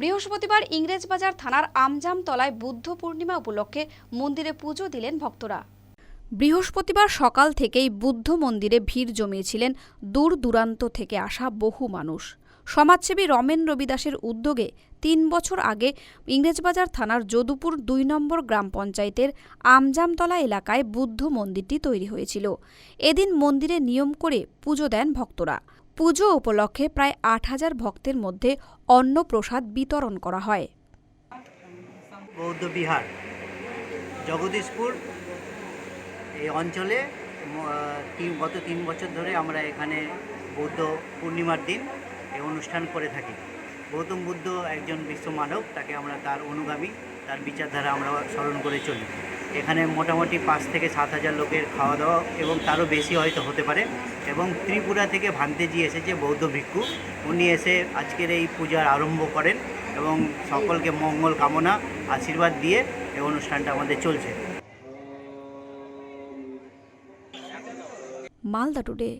বৃহস্পতিবার ইংরেজবাজার থানার আমজামতলায় বুদ্ধ পূর্ণিমা উপলক্ষে মন্দিরে পুজো দিলেন ভক্তরা। বৃহস্পতিবার সকাল থেকেই বুদ্ধ মন্দিরে ভিড় জমিয়েছিলেন দূর দূরান্ত থেকে আসা বহু মানুষ। সমাজসেবী রমেন রবিদাসের উদ্যোগে তিন বছর আগে ইংরেজবাজার থানার যদুপুর দুই নম্বর গ্রাম পঞ্চায়েতের আমজামতলা এলাকায় বুদ্ধ মন্দিরটি তৈরি হয়েছিল। এদিন মন্দিরে নিয়ম করে পুজো দেন ভক্তরা। পুজো উপলক্ষে প্রায় আট হাজার ভক্তের মধ্যে অন্ন প্রসাদ বিতরণ করা হয়। বৌদ্ধ বিহার, জগদীশপুর, এই অঞ্চলে তিন, গত তিন বছর ধরে আমরা এখানে বৌদ্ধ পূর্ণিমার দিন এই অনুষ্ঠান করে থাকি। গৌতম বুদ্ধ একজন বিশ্ব মানব তাকে আমরা তার অনুগামী, তার বিচারধারা আমরা স্মরণ করে চলি। এখানে মোটামুটি পাঁচ থেকে সাত হাজার লোকের খাওয়া দাওয়া এবং তারও বেশি হয়তো হতে পারে। এবং ত্রিপুরা থেকে ভান্তেজি এসেছে বৌদ্ধ ভিক্ষু। উনি এসে আজকের এই পূজার আরম্ভ করেন এবং সকলকে মঙ্গল কামনা, আশীর্বাদ দিয়ে এই অনুষ্ঠানটা আমাদের চলছে। মালদা টুডে